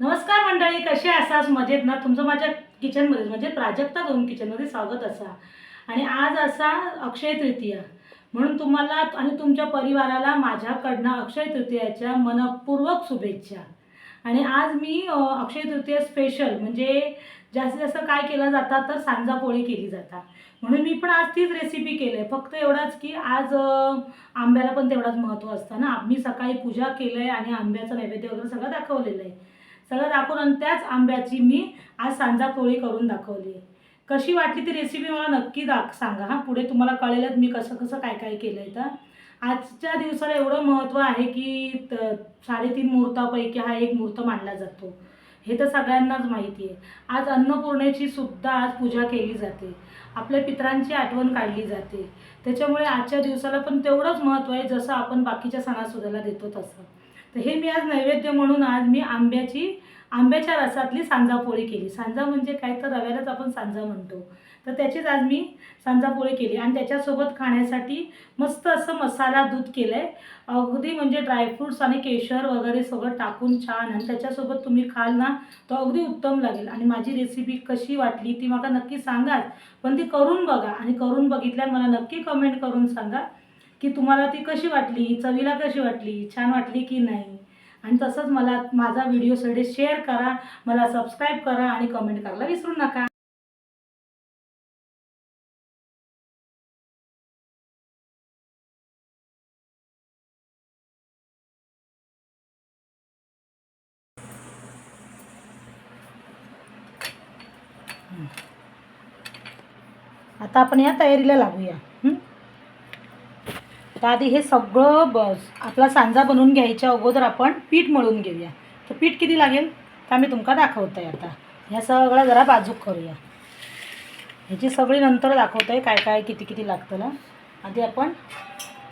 नमस्कार मंडळी कसे असाच मजेत ना? तुमचं माझ्या किचनमध्ये म्हणजे प्राजक्ता दोन किचनमध्ये स्वागत असा. आणि आज असा अक्षय तृतीया. म्हणून तुम्हाला आणि तुमच्या परिवाराला माझ्याकडनं अक्षय तृतीयाच्या मनपूर्वक शुभेच्छा. आणि आज मी अक्षय तृतीया स्पेशल म्हणजे जास्तीत जास्त काय केलं जातं तर सांजा पोळी केली जातात म्हणून मी पण आज तीच रेसिपी केली आहे. फक्त एवढाच की आज आंब्याला पण तेवढाच महत्त्व असतं ना? मी सकाळी पूजा केलं आहे आणि आंब्याचं नैवेद्य वगैरे सगळं दाखवलेलं आहे. सगळं दाखवून आणि त्याच आंब्याची मी आज सांजा पोळी करून दाखवली आहे. कशी वाटली ती रेसिपी मला नक्की दाख सांगा. हां पुढे तुम्हाला कळेलच मी कसं कसं काय काय केलं आहे तर. आजच्या दिवसाला एवढं महत्त्व आहे की त साडेतीन मुहूर्तापैकी हा एक मुहूर्त मानला जातो. हे तर सगळ्यांनाच माहिती आहे. आज अन्नपूर्णेची सुद्धा आज पूजा केली जाते. आपल्या पित्रांची आठवण काढली जाते. त्याच्यामुळे आजच्या दिवसाला पण तेवढंच महत्त्व आहे जसं आपण बाकीच्या सणासुदाला देतो तसं. तर हे मी आज नैवेद्य म्हणून आज मी आंब्याची आंब्याच्या रसातली सांजापोळी केली. सांजा म्हणजे काय? तर रव्यालाच आपण सांजा म्हणतो. तर त्याचीच आज मी सांजापोळी केली. आणि त्याच्यासोबत खाण्यासाठी मस्त असं मसाला दूध केलं आहे अगदी म्हणजे ड्रायफ्रूट्स आणि केशर वगैरे सगळं टाकून छान. आणि त्याच्यासोबत तुम्ही खाल ना तर अगदी उत्तम लागेल. आणि माझी रेसिपी कशी वाटली ती मला नक्की सांगाल. पण ती करून बघा. आणि करून बघितल्यावर मला नक्की कमेंट करून सांगा. की तुम्हाला ती कशी वाटली? चवीला कशी वाटली? छान वाटली की नाही? आणि तसंच मला माझा व्हिडिओ सगळे शेअर करा मला सबस्क्राईब करा आणि कमेंट करायला विसरू नका. आता आपण या तयारीला लागूया. हम्म तर आधी हे सगळं ब आपला सांजा बनवून घ्यायच्या अगोदर आपण पीठ मळून घेऊया. तर पीठ किती लागेल? तर आम्ही तुमका दाखवत आहे आता. ह्या सगळं जरा बाजूक करूया. ह्याची सगळी नंतर दाखवत आहे काय काय किती किती लागतं ना. आधी आपण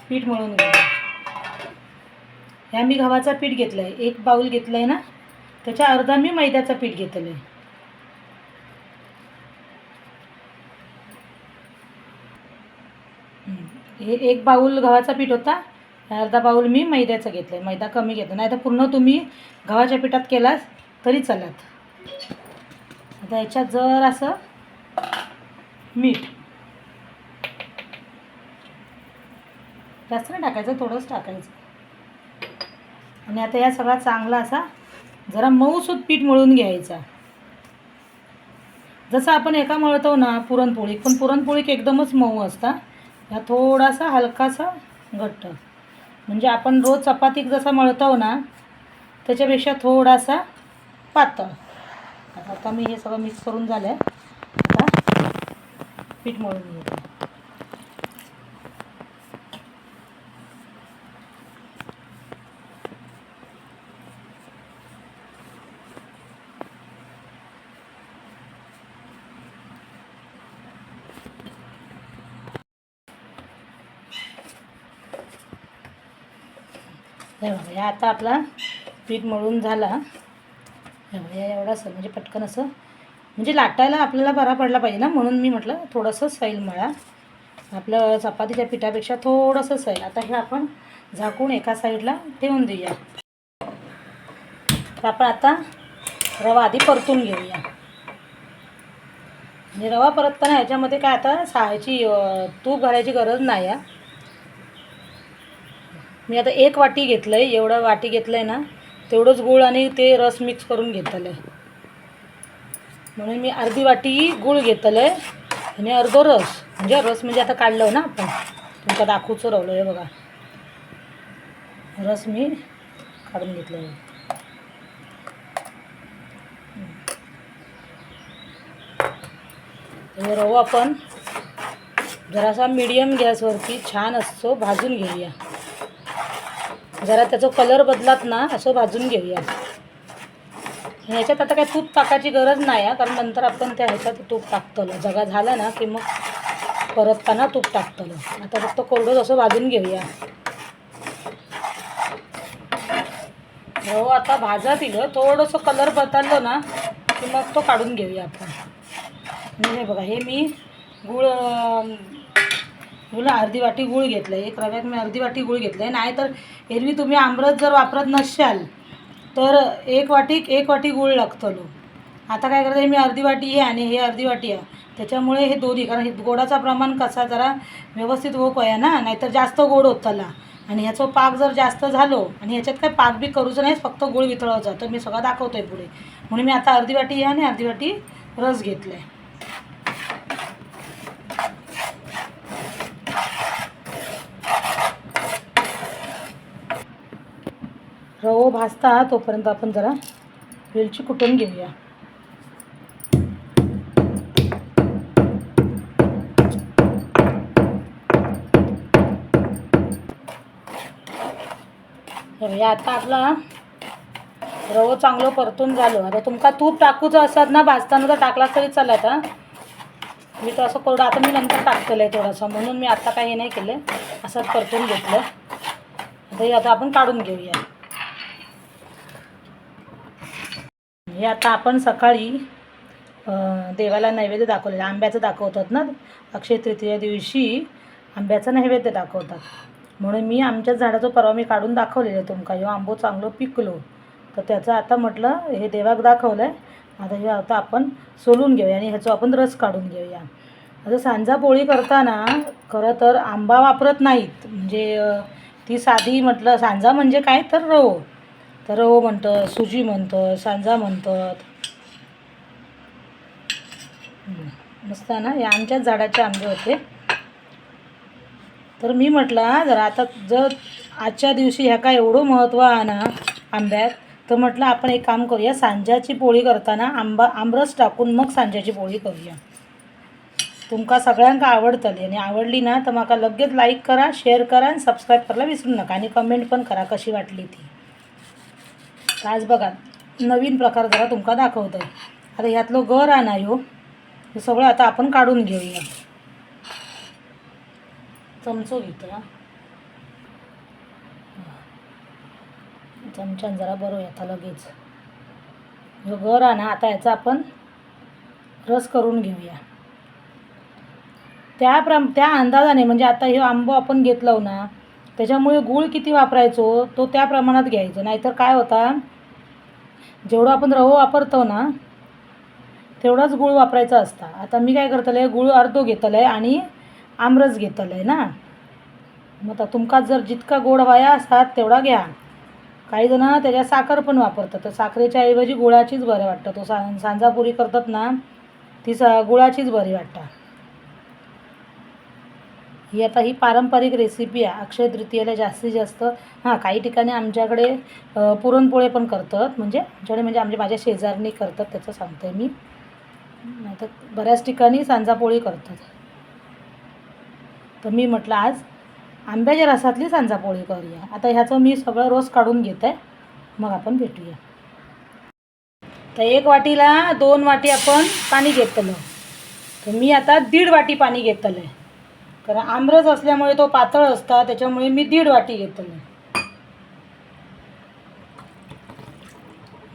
पीठ मळून घेऊया. ह्या मी गव्हाचं पीठ घेतलं आहे एक बाऊल घेतलं आहे ना. त्याच्या अर्धा मी मैद्याचं पीठ घेतलं आहे हे एक बाऊल गव्हाचा पीठ होता. अर्धा बाऊल मी मैद्याचं घेतलं आहे मैदा कमी घेतो. नाही तर पूर्ण तुम्ही गव्हाच्या पिठात केलास तरी चालत. आता याच्यात जर असं मीठ जास्त नाही टाकायचं थोडंच टाकायचं. आणि आता या सगळा चांगला असा जरा मऊसूत पीठ मळून घ्यायचा. जसं आपण एका मळतो ना पुरणपोळी पण पुरणपोळी एकदमच मऊ असता. हा थोडासा हलकासा घट्ट. म्हणजे आपण रोज चपातीक जसा मळतो ना त्याच्यापेक्षा थोडासा पातळ. आता मी हे सगळं मिक्स करून झालं आहे आता पीठ मळून घेतो. हे आता आपला पीठ मळून झाला. हे एवढा हे म्हणजे पटकन असं म्हणजे लाटायला आपल्याला बरा पडला पाहिजे ना? म्हणून मी म्हटलं थोडंसं सैल मळा. आपलं चपातीच्या पिठापेक्षा थोडंसं सैल. आता हे आपण झाकून एका साईडला ठेवून देऊया. तर आपण आता रवा आधी परतून घेऊया. म्हणजे रवा परतताना ह्याच्यामध्ये काय आता सायची तूप घालायची गरज नाही आहे मी आता एक वाटी घेतलं आहे एवढं वाटी घेतलं आहे ना तेवढंच गूळ आणि ते रस मिक्स करून घेतलं आहे म्हणून मी अर्धी वाटी गूळ घेतलं आहे आणि अर्धो रस. म्हणजे रस म्हणजे आता काढलं ना आपण तुमचं दाखवूचं राहिलं आहे बघा. रस मी काढून घेतलं आहे रवा आपण जरासा मीडियम गॅसवरती छान असतो भाजून घेऊया. जरा त्याचा कलर बदलात ना असं भाजून घेऊया. ह्याच्यात आता काही तूप टाकायची गरज नाही आहे कारण नंतर आपण त्या ह्याच्यात तूप टाकतलं. जगा झाला ना की मग परतताना तूप टाकतलं. आता फक्त कोरडं असं भाजून घेऊया. हो आता भाजा दिलं थोडंसं कलर बदललं ना की मग तो काढून घेऊया आपण. आणि हे बघा हे मी गूळ बोला अर्धी वाटी गूळ घेतलं आहे एक रव्यात मी अर्धी वाटी गूळ घेतलं आहे नाहीतर एरवी तुम्ही आमरस जर वापरत नसाल तर एक वाटी एक वाटी गूळ लागतलो आता काय करते मी अर्धी वाटी आहे आणि हे अर्धी वाटी आहे त्याच्यामुळे हे दोन्ही कारण हे गोडाचा प्रमाण कसा जरा व्यवस्थित होक आहे ना? नाहीतर जास्त गोड होत त्याला. आणि ह्याचं पाक जर जास्त झालो आणि ह्याच्यात काय पाक बी करूचं नाही फक्त गुळ वितळायचा तर मी सगळं दाखवतो आहे पुढे. म्हणून मी आता अर्धी वाटी आहे आणि अर्धी वाटी रस घेतला आहे रवो भाजता तोपर्यंत आपण जरा वेलची कुटून घेऊया. आता आपला रवो चांगलं परतून झालो. आता तुमका तूप टाकूचं असत ना भाजताना तर टाकला तरी चालत आता मी तर असं कोरडं आता मी नंतर टाकलेलं आहे थोडंसं म्हणून मी आत्ता काही नाही केलं. असंच परतून घेतलं. आता हे आता आपण काढून घेऊया. हे आता आपण सकाळी देवाला नैवेद्य दाखवलेलं आंब्याचं दाखवतात ना अक्षय तृतीया दिवशी आंब्याचं नैवेद्य दाखवतात. म्हणून मी आमच्याच झाडाचं परवा मी काढून दाखवलेलं आहे तुमका. ह्यो आंबो चांगलं पिकलो. तर त्याचं आता म्हटलं हे देवाक दाखवलं आहे आता हे आता आपण सोलून घेऊया आणि ह्याचं आपण रस काढून घेऊया. आता सांजा पोळी करताना खरं तर आंबा वापरत नाहीत. म्हणजे ती साधी म्हटलं सांजा म्हणजे काय तर रवो. तर रवो म्हणतं सुजी म्हणतं सांजा म्हणतात. मस्त ना? हे आमच्याच झाडाचे आंबे होते. तर मी म्हटलं जर जरा आता जर आजच्या दिवशी ह्या काय एवढं महत्त्व आहे ना आंब्यात तर म्हटलं आपण एक काम करूया सांज्याची पोळी करताना आंबा आमरस टाकून मग सांज्याची पोळी करूया. तुमका सगळ्यांका आवडतली आणि आवडली ना तर माका लगेच लाईक करा शेअर करा आणि सबस्क्राईब करायला विसरू नका आणि कमेंट पण करा कशी वाटली ती. आज बघा नवीन प्रकार जरा तुमका दाखवत आहे आता ह्यातलं गर आहे ना ह्यो. हे सगळं आता आपण काढून घेऊया. चमचो घेतो हा. चमच्यान जरा बरं येता लगेच. जो गर आहे ना आता याचा आपण रस करून घेऊया. त्या प्रम त्या अंदाजाने म्हणजे आता हे आंबो आपण घेतलो ना त्याच्यामुळे गूळ किती वापरायचो तो त्या प्रमाणात घ्यायचं. नाहीतर काय होता जेवढं आपण रवो वापरतो ना तेवढाच गूळ वापरायचा असता. आता मी काय करतलं आहे गूळ अर्धो घेतलं आहे आणि आमरस घेतलं आहे ना. मग आता तुमका जर जितका गोड वाया असतात तेवढा घ्या. काही जण त्याच्यात साखर पण वापरतात. तर साखरेच्या ऐवजी गुळाचीच बरं वाटतं. तो सा सांजापुरी करतात ना ती सा गुळाचीच बरी वाटतं ही आता ही पारंपरिक रेसिपी आहे. अक्षय तृतीयेला जास्तीत जास्त हां काही ठिकाणी आमच्याकडे पुरणपोळे पण करतात. म्हणजे आमच्याकडे म्हणजे आमच्या माझ्या शेजारनी करतात त्याचं सांगते मी. नाहीतर बऱ्याच ठिकाणी सांजापोळी करतात. तर मी म्हटलं आज आंब्याच्या रसातली सांजापोळी करूया. आता ह्याचं मी सगळं रोज काढून घेत. आहे मग आपण भेटूया. तर एक वाटीला दोन वाटी आपण पाणी घेतलं. तर मी आता दीड वाटी पाणी घेतलं आहे कारण आमरस असल्यामुळे तो पातळ असता त्याच्यामुळे मी दीड वाटी घेतलं.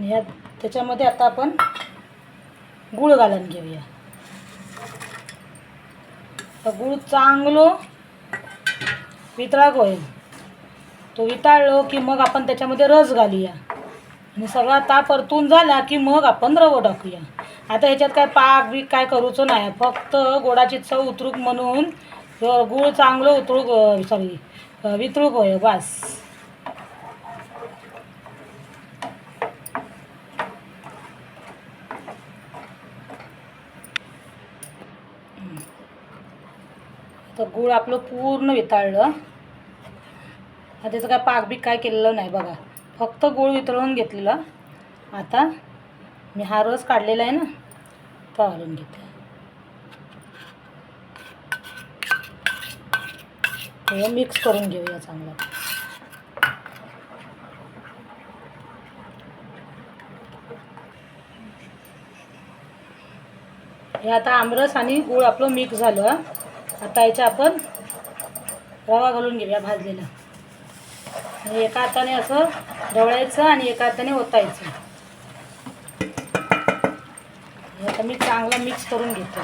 या त्याच्यामध्ये आता आपण गूळ घालून घेऊया. तर गूळ चांगलो वितळाक होईल. तो वितळलो की मग आपण त्याच्यामध्ये रस घालूया. आणि सगळा ताप परतून झाला की मग आपण रवो टाकूया. आता ह्याच्यात काय पाक बीक काय करूचं नाही. फक्त गोडाची चव उतरूक म्हणून गूळ चांगलं उतरूक सॉरी वितळूक होय बस. तर गूळ आपलं पूर्ण वितळलं. आता त्याचं काय पाक बीक काय केलेलं नाही बघा. फक्त गूळ वितळून घेतलेलं. आता मी हा रस काढलेला आहे ना तो घालून घेते. हे मिक्स करून घेऊया चांगलं. हे आता आमरस आणि गूळ आपलं मिक्स झालं. आता याच्या आपण रवा घालून घेऊया भाजलेला. आणि एका हाताने असं ढवळायचं आणि एका हाताने ओतायचं. हे आता मी चांगला मिक्स करून घेतो.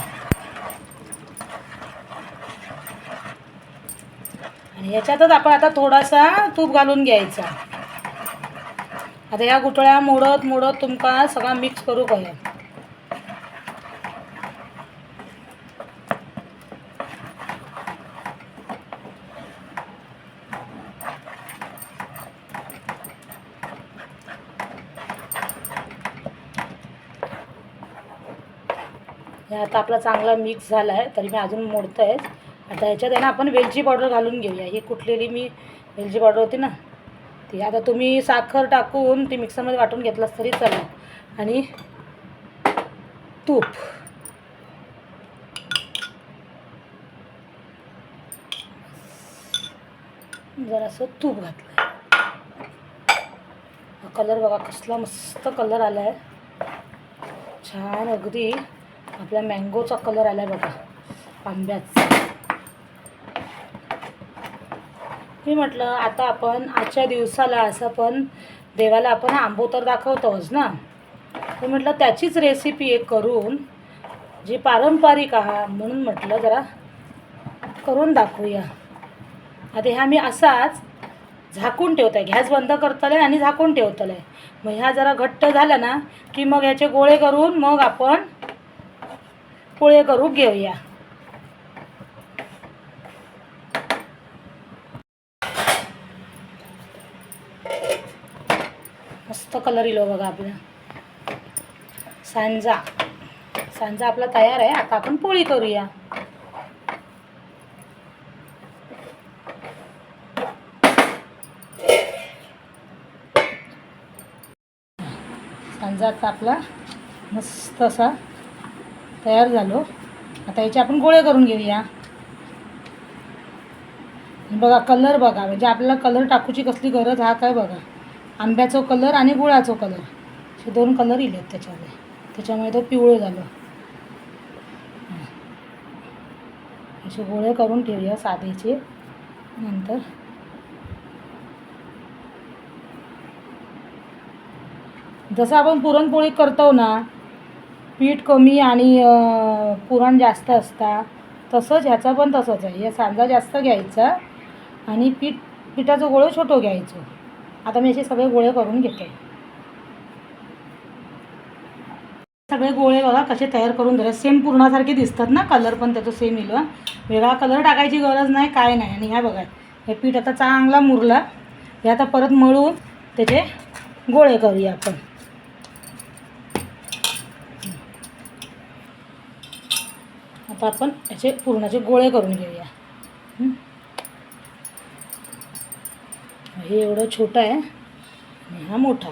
आणि ह्याच्यातच आपण आता थोडासा तूप घालून घ्यायचा. आता ह्या गुठळ्या मोडत मोडत तुमका सगळा मिक्स करू कया हे आता आपला चांगला मिक्स झाला आहे तरी मी अजून मोडतं आहे आता ह्याच्यात आहे ना आपण वेलची पावडर घालून घेऊया. ही कुठलेली मी वेलची पावडर होती ना ती आता तुम्ही साखर टाकून ती मिक्सरमध्ये वाटून घेतलास तरी चालेल. आणि तूप. जरासं तूप घातलं हा कलर बघा कसला मस्त कलर आला आहे छान अगदी आपल्या मँगोचा कलर आला आहे बघा आंब्याचा. मी म्हटलं आता आपण आजच्या दिवसाला असं पण देवाला आपण आंबो तर दाखवतोच ना. तर म्हटलं त्याचीच रेसिपी एक करून जी पारंपरिक आहा म्हणून म्हटलं जरा करून दाखवूया. आता ह्या मी असाच झाकून ठेवत आहे गॅस बंद करतलं आहे आणि झाकून ठेवतलं आहे मग ह्या जरा घट्ट झाल्या ना की मग ह्याचे गोळे करून मग आपण पोळे करू घेऊया मस्त कलर येलो बघा आपला. सांजा. सांजा आपला तयार आहे. आता आपण पोळी करूया. सांजा आता आपला मस्त असा तयार झालो. आता याचे आपण गोळे करून घेऊया. बघा कलर बघा. म्हणजे आपल्याला कलर टाकूची कसली गरज हा काय बघा. आंब्याचा कलर आणि गुळाचा कलर. असे दोन कलर इले आहेत त्याच्यामध्ये त्याच्यामुळे तो पिवळं झालं. असे गोळे करून ठेवूया साधेचे. नंतर जसं आपण पुरणपोळी करतो ना पीठ कमी आणि पुरण जास्त असता तसंच ह्याचा पण तसंच आहे. या सांजा जास्त घ्यायचा आणि पीठ पिठाचं गोळं छोटं घ्यायचं. आता मी असे सगळे गोळे करून घेते. सगळे गोळे बघा कसे तयार करून दिले सेम पूर्णासारखे दिसतात ना कलर पण त्याचं सेम येईल वेगळा कलर टाकायची गरज नाही काय नाही. आणि ह्या बघा हे पीठ आता चांगला मुरला. हे आता परत मळून त्याचे गोळे करूया आपण. आता आपण याचे पूर्णाचे गोळे करून घेऊया. हे एवढं छोटं आहे. आणि हा मोठा.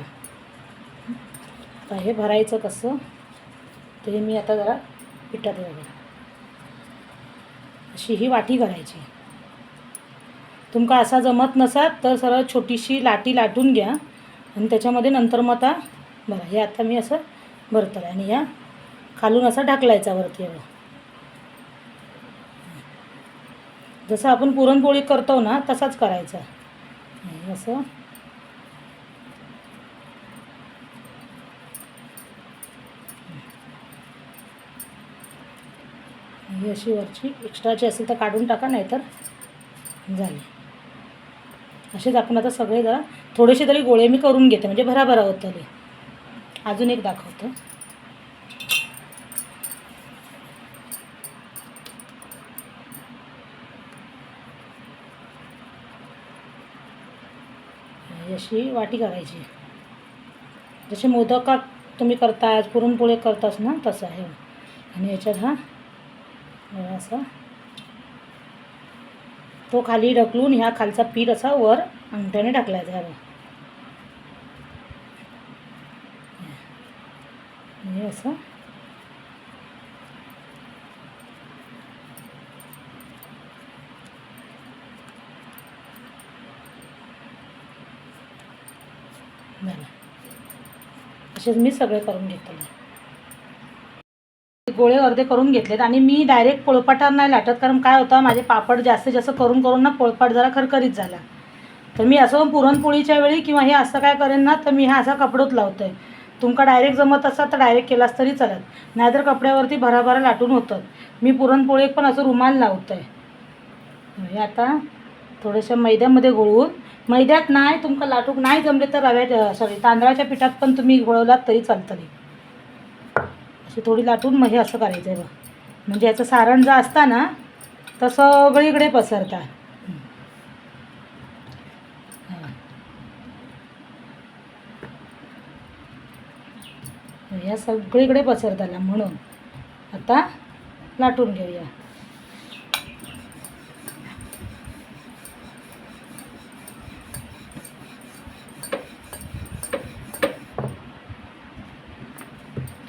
आता हे भरायचं कसं? ते मी आता जरा पिठात बघा अशी ही वाटी करायची. तुमका असा जमत नसात तर सरळ छोटीशी लाटी लाटून घ्या. आणि त्याच्यामध्ये नंतर मग आता बघा हे आता मी असं भरतलं आणि ह्या खालून असा ढकलायचा वरती एवढं. जसं आपण पुरणपोळी करतो ना तसाच करायचा. असं ही अशी वरची एक्स्ट्राची असेल तर काढून टाका नाहीतर झाले. असेच आपण आता सगळे जरा थोडेसे तरी गोळे मी करून घेते म्हणजे भराभरा होत तरी. अजून एक दाखवतो ही अशी वाटी करायची. जसे मोदक का तुम्ही आज पुरणपोळी करतास ना तसं आहे. आणि याच्यात हा बघा असा तो खाली ढकलून ह्या खालचा पीठ असा वर अंगठ्याने टाकलायचा ह्या हे असं झालं असेच मी सगळे करून घेतले. गोळे अर्धे करून घेतलेत आणि मी डायरेक्ट पोळपाटावर नाही लाटत कारण काय होतं माझे पापड जास्तीत जास्त करून करून ना पोळपाट जरा खरखरीत झाला. तर मी असं पुरणपोळीच्या वेळी किंवा हे असं काय करेन ना तर मी हा असा कपडोत लावतो. आहे तुमका डायरेक्ट जमत असाल तर डायरेक्ट केलास तरी चालत. नाहीतर कपड्यावरती भराभरा लाटून होतं. मी पुरणपोळी पण असं रुमाल लावतो. आहे आता थोड्याशा मैद्यामध्ये घोळवून मैद्यात नाही तुमका लाटूक नाही जमले तर रव्या सॉरी तांदळाच्या पिठात पण तुम्ही घोळवलात तरी चालतं अशी थोडी लाटून मग हे असं करायचं आहे बघ. म्हणजे याचं सारण जर असता ना तर सगळीकडे पसरता या सगळीकडे पसरताला म्हणून. आता लाटून घेऊया.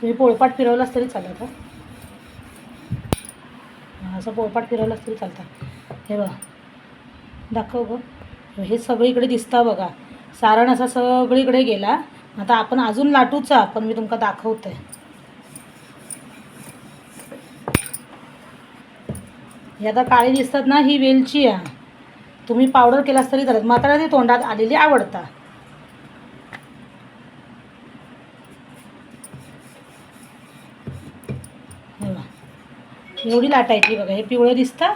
तुम्ही पोळपाट फिरवलास तरी चालत. का असं पोळपाट फिरवलास तरी चालतं. हे बघा. दाखव गं. हे सगळीकडे दिसतं बघा. सारण असा सगळीकडे गेला. आता आपण अजून लाटूचा पण मी तुमका दाखवते. हे आता काळी दिसतात ना ही वेलची आहे. तुम्ही पावडर केलास तरी चालत. मात्र ती तोंडात आलेली आवडता. एवढी लाटायची बघा हे पिवळं दिसतं.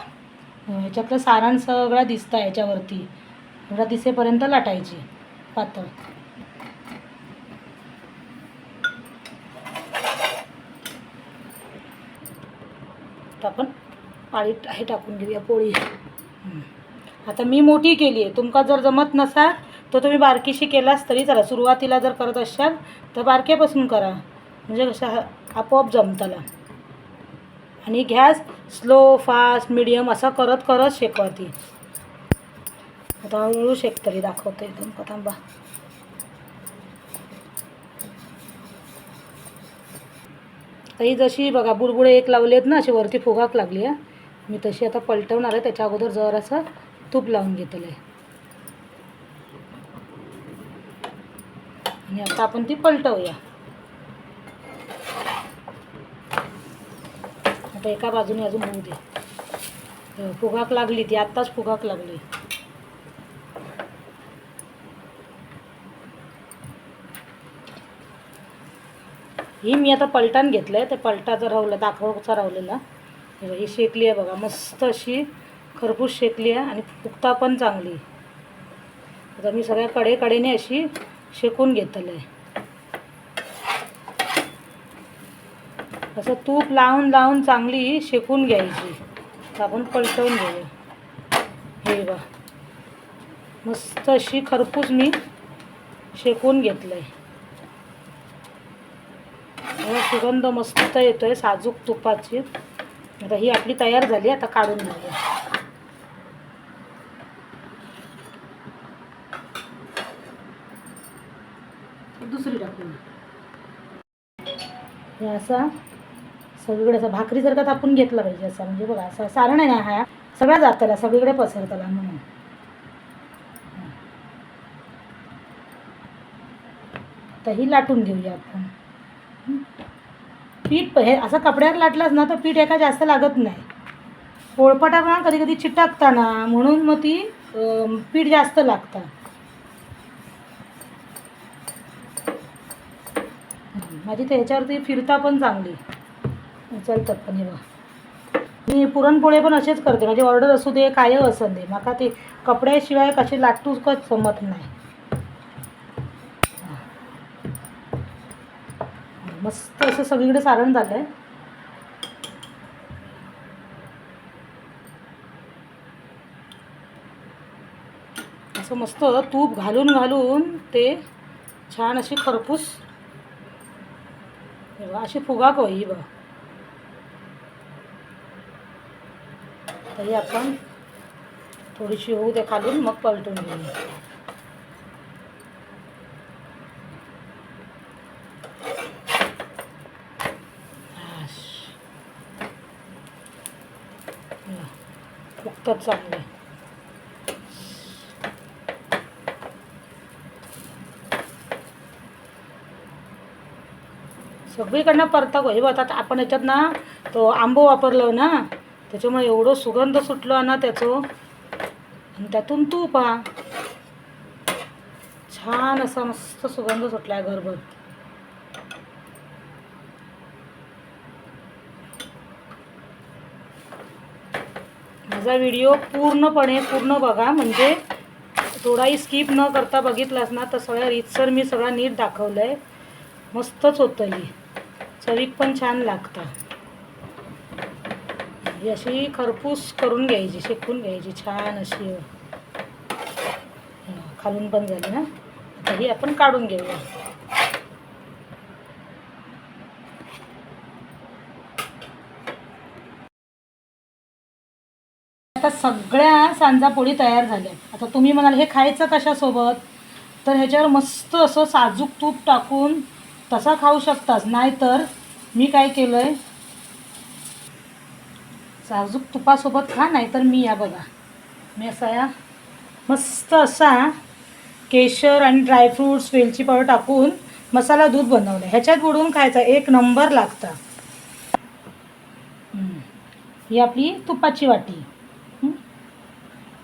ह्याच्यातलं सारण सगळं दिसतं याच्यावरती एवढा दिसेपर्यंत लाटायची पातळ. आपण पाळी हे टाकून घेऊया पोळी. आता मी मोठी केली आहे. तुमका जर जमत नसा तर तुम्ही बारकीशी केलास तरी चला. सुरुवातीला जर करत असाल तर बारक्यापासून करा. म्हणजे कसं आपोआप जमताला. आणि गॅस स्लो फास्ट मिडियम असं करत करत शेकवा ती आता हळूहळू शेकतरी दाखवते एकदम थांबा तर ही जशी बघा बुडबुडे एक लावले आहेत ना अशी वरती फुगाक लागली आहे मी तशी आता पलटवणार आहे त्याच्या अगोदर जरासं तूप लावून घेतलं आहे. आणि आता आपण ती पलटवूया. आता एका बाजूने अजून होऊ दे. फुगाक लागली ती आत्ताच फुगाक लागली. ही मी आता पलटान घेतलं आहे ते पलटाचं रावलं दाखवचा रावलेला ही शेकली आहे बघा मस्त अशी खरपूस शेकली आहे आणि फुगता पण चांगली. आता मी सगळ्या कडेकडेने अशी शेकून घेतलं आहे असं तूप लावून लावून चांगली शेकून घ्यायची. तर आपण पलटवून घेऊया हे बघा. मस्त अशी खरपूस मी शेकून घेतलं आहे सुगंध मस्त येतोय साजूक तुपाची. आता ही आपली तयार झाली आता काढून घेऊया. दुसरी टाकून. असा सगळीकडे असा भाकरीसारखा तापून घेतला पाहिजे असा. म्हणजे बघा असा सारण आहे ना हा सगळ्या जाताला सगळीकडे पसरताला म्हणून. तर ही लाटून घेऊया आपण. पीठ हे असं कपड्यावर लाटलंच ना तर पीठ एका जास्त लागत नाही. पोळपटा कधी कधी चिटकताना म्हणून मग ती पीठ जास्त लागतं. माझी तर ह्याच्यावरती फिरता पण चांगली. चलतात पण हे मी पुरणपोळे पण असेच करते म्हणजे ऑर्डर असू दे काय असं दे. माका ते कपड्याशिवाय कसे लाटूच कच जमत नाही. मस्त असं सगळीकडे सारण झालं आहे असं मस्त तूप घालून घालून ते छान अशी खरपूस. अशी फुगाक होई बघा तरी आपण थोडीशी होऊ दे खालून मग पलटून घेऊ. आश. चांगले सगळीकडनं परता हे बघ आपण याच्यात ना तो आंबो वापरलो ना त्याच्यामुळे एवढं सुगंध सुटलो ना त्याचं. आणि त्यातून तूप हा. छान असा मस्त सुगंध सुटला आहे घरभर. माझा व्हिडिओ पूर्णपणे पूर्ण बघा. म्हणजे थोडाही स्किप न करता बघितलास ना तर सगळ्या रीतसर मी सगळा नीट दाखवलं आहे मस्तच होतं ही चवीक पण छान लागतं. ही अशी खरपूस करून घ्यायची शेकून घ्यायची छान अशी. खालून पण झाली ना? आता ही आपण काढून घेऊया. आता सगळ्या सांजा पोळी तयार झाल्या. आता तुम्ही म्हणाल हे खायचं कशासोबत? तर ह्याच्यावर मस्त असं साजूक तूप टाकून तसा खाऊ शकतास. नाहीतर मी काय केलं आहे साजूक तुपासोबत खा नाहीतर मी या बघा. मी असा या मस्त असा केशर आणि ड्रायफ्रूट्स वेलची पावडर टाकून मसाला दूध बनवलं ह्याच्यात बुडवून खायचा एक नंबर लागता. ही आपली तुपाची वाटी.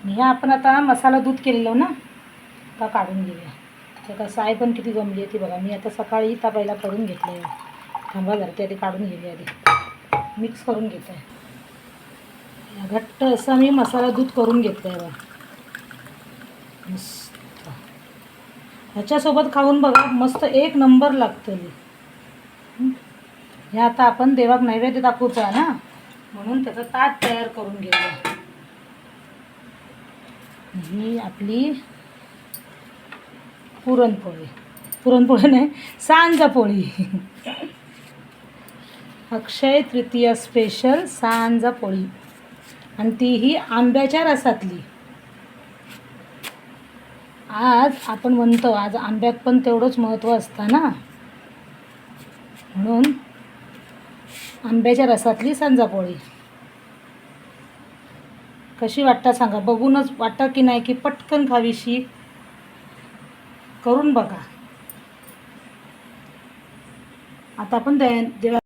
ह्या आपण आता मसाला दूध केलेलं ना का काढून घेऊया. तर का साय पण किती जमली आहे ती बघा. मी आता सकाळी ता पहिला करून घेतलं आहे थांबा जरा ते आधी काढून घेऊया आधी. मिक्स करून घेत आहे घट्ट असा मी मसाला दूध करून घेतलं आहे बघा. मस्त. ह्याच्यासोबत खाऊन बघा मस्त एक नंबर लागतं हे? आता आपण देवाक नैवेद्य दाखवचा ना? म्हणून त्याचं ताट तयार करून घेऊया. ही आपली पुरणपोळी. पुरणपोळी नाही सांजा पोळी. अक्षय तृतीया स्पेशल सांजा पोळी. आणि तीही आंब्याच्या रसातली. आज आपण म्हणतो आज आंब्यात पण तेवढंच महत्त्व असतं ना? म्हणून आंब्याच्या रसातली सांजापोळी. कशी वाटतं सांगा? बघूनच वाटतं की नाही की पटकन खावीशी करून बघा. आता आपण दे देवा